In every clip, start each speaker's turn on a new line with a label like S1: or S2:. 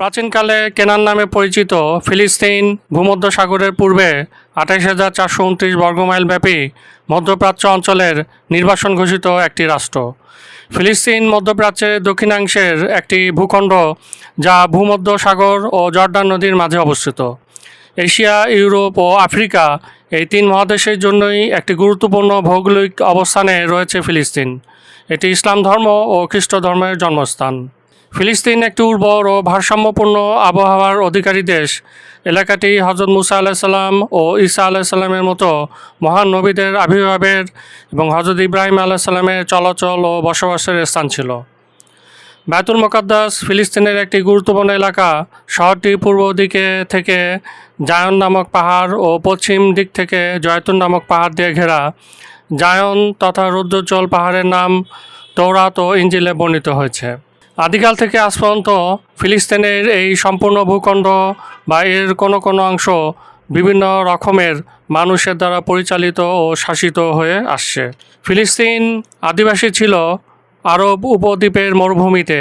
S1: প্রাচীনকালে কেনান নামে পরিচিত ফিলিস্তিন ভূমধ্য সাগরের পূর্বে আঠাইশ হাজার চারশো উনত্রিশ বর্গমাইল ব্যাপী মধ্যপ্রাচ্য অঞ্চলের নির্বাসন ঘোষিত একটি রাষ্ট্র। ফিলিস্তিন মধ্যপ্রাচ্যের দক্ষিণাংশের একটি ভূখণ্ড যা ভূমধ্য সাগর ও জর্ডান নদীর মাঝে অবস্থিত। এশিয়া, ইউরোপ ও আফ্রিকা এই তিন মহাদেশের জন্যই একটি গুরুত্বপূর্ণ ভৌগোলিক অবস্থানে রয়েছে ফিলিস্তিন। এটি ইসলাম ধর্ম ও খ্রিস্ট ধর্মের জন্মস্থান। ফিলিস্তিন একটি উর্বর ও ভারসাম্যপূর্ণ আবহাওয়ার অধিকারী দেশ। এলাকাটি হজরত মুসা আলাহিসাল্লাম ও ঈসা আলাহিসাল্লামের মতো মহান নবীদের আবির্ভাবের এবং হজরত ইব্রাহিম আলাহিসাল্লামের চলাচল ও বসবাসের স্থান ছিল। বায়তুল মোকাদ্দাস ফিলিস্তিনের একটি গুরুত্বপূর্ণ এলাকা। শহরটি পূর্ব দিকে থেকে জায়ন নামক পাহাড় ও পশ্চিম দিক থেকে জয়তুন নামক পাহাড় দিয়ে ঘেরা। জায়ন তথা রুদ্রোজ্জ্বল পাহাড়ের নাম তৌরাত ও ইঞ্জিলে বর্ণিত হয়েছে। আদিকাল থেকে আজ পর্যন্ত ফিলিস্তিনের এই সম্পূর্ণ ভূখণ্ড বা এর কোনো কোনো অংশ বিভিন্ন রকমের মানুষের দ্বারা পরিচালিত ও শাসিত হয়ে আসছে। ফিলিস্তিন আদিবাসী ছিল আরব উপদ্বীপের মরুভূমিতে।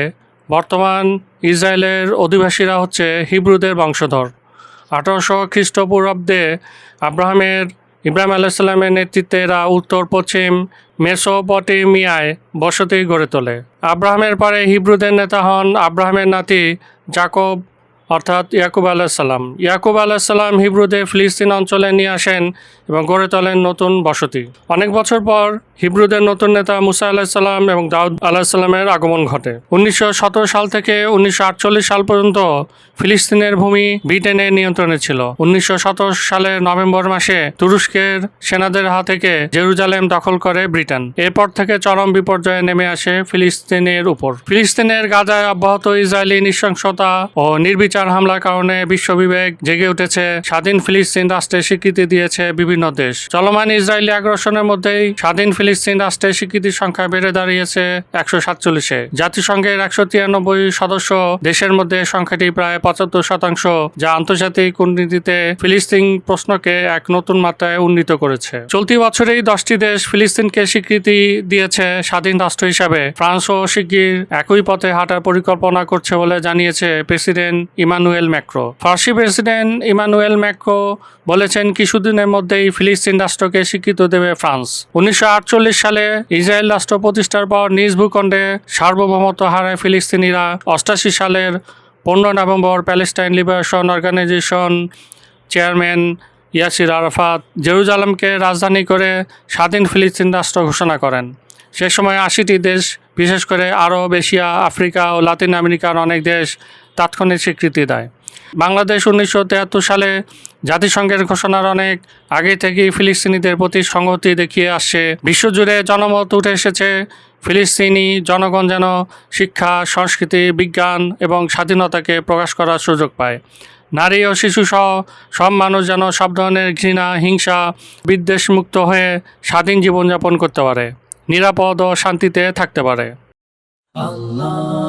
S1: বর্তমান ইসরায়েলের অধিবাসীরা হচ্ছে হিব্রুদের বংশধর। আঠারোশো খ্রিস্টপূর্বাব্দে আব্রাহামের ইব্রাহিম আলাইসাল্লামের নেতৃত্বে এরা উত্তর, পশ্চিম মেসোপটেমিয়ায় বসতি গড়ে তোলে। আব্রাহামের পরে হিব্রুদের নেতা হন আব্রাহামের নাতি জাকব অর্থাৎ ইয়াকুব আলাহিসাল্লাম ইয়াকুব আলাহিসাল্লাম হিব্রুদের ফিলিস্তিন অঞ্চলে নিয়ে আসেন এবং গড়ে তোলেন নতুন বসতি। অনেক বছর পর হিব্রুদের নতুন নেতা মুসা আলাহিসাল্লাম এবং দাউদ আলাহিসাল্লামের আগমন ঘটে। উনিশশো সতেরো সাল থেকে উনিশশো আটচল্লিশ সাল পর্যন্ত ফিলিস্তিনের ভূমি ব্রিটেনের নিয়ন্ত্রণে ছিল। উনিশশো সতেরো সালের নভেম্বর মাসে তুরস্কের সেনাদের হাত থেকে জেরুজালেম দখল করে ব্রিটেন। এরপর থেকে চরম বিপর্যয়ে নেমে আসে ফিলিস্তিনের উপর। ফিলিস্তিনের গাজায় অব্যাহত ইসরায়েলি নৃশংসতা ও নির্বিচার হামলার কারণে বিশ্ববিবেক জেগে উঠেছে। স্বাধীন ফিলিস্তিন রাষ্ট্রের স্বীকৃতি দিয়েছে বিভিন্ন দেশ। চলমান ইসরায়েলি আগ্রাসনের মধ্যেই স্বাধীন ফিলিস্তিন রাষ্ট্রের স্বীকৃতির সংখ্যা বেড়ে দাঁড়িয়েছে একশো সাতচল্লিশে। জাতিসংঘের একশো তিরানব্বই সদস্য দেশের মধ্যে সংখ্যাটি প্রায় পঁচাত্তর শতাংশ, যা আন্তর্জাতিক কূটনীতিতে ফিলিস্তিন প্রশ্নকে এক নতুন মাত্রায় উন্নীত করেছে। চলতি বছরেই দশটি দেশ ফিলিস্তিনকে স্বীকৃতি দিয়েছে স্বাধীন রাষ্ট্র হিসাবে। ফ্রান্সও শিগগির একই পথে হাঁটার পরিকল্পনা করছে বলে জানিয়েছে প্রেসিডেন্ট ইমানুয়েল ম্যাক্রো। ফরাসি প্রেসিডেন্ট ইমানুয়েল ম্যাক্রো বলেছেন, কিছুদিনের মধ্যেই ফিলিস্তিন রাষ্ট্রকে স্বীকৃত দেবে ফ্রান্স। উনিশশো আটচল্লিশ সালে ইসরায়েল রাষ্ট্র প্রতিষ্ঠার পর নিজ ভূখণ্ডে সার্বভৌমত্ব হারায় ফিলিস্তিনিরা। অষ্টাশি সালের পনেরো November Palestine Liberation Organisation chairman Yasser Arafat জেরুজালামকে রাজধানী করে স্বাধীন ফিলিস্তিন রাষ্ট্র ঘোষণা করেন। সে সময় আশিটি দেশ, বিশেষ করে আরব, এশিয়া, আফ্রিকা ও লাতিন আমেরিকার অনেক দেশ তাৎক্ষণিক স্বীকৃতি দেয়। বাংলাদেশ উনিশশো তেহাত্তর সালে জাতিসংঘের ঘোষণার অনেক আগে থেকেই ফিলিস্তিনিদের প্রতি সংহতি দেখিয়ে আসছে। বিশ্বজুড়ে জনমত উঠে এসেছে, ফিলিস্তিনি জনগণ যেন শিক্ষা, সংস্কৃতি, বিজ্ঞান এবং স্বাধীনতাকে প্রকাশ করার সুযোগ পায়। নারী ও শিশুসহ সব মানুষ যেন সব ধরনের ঘৃণা, হিংসা, বিদ্বেষমুক্ত হয়ে স্বাধীন জীবনযাপন করতে পারে, নিরাপদ ও শান্তিতে থাকতে পারে।
S2: Allah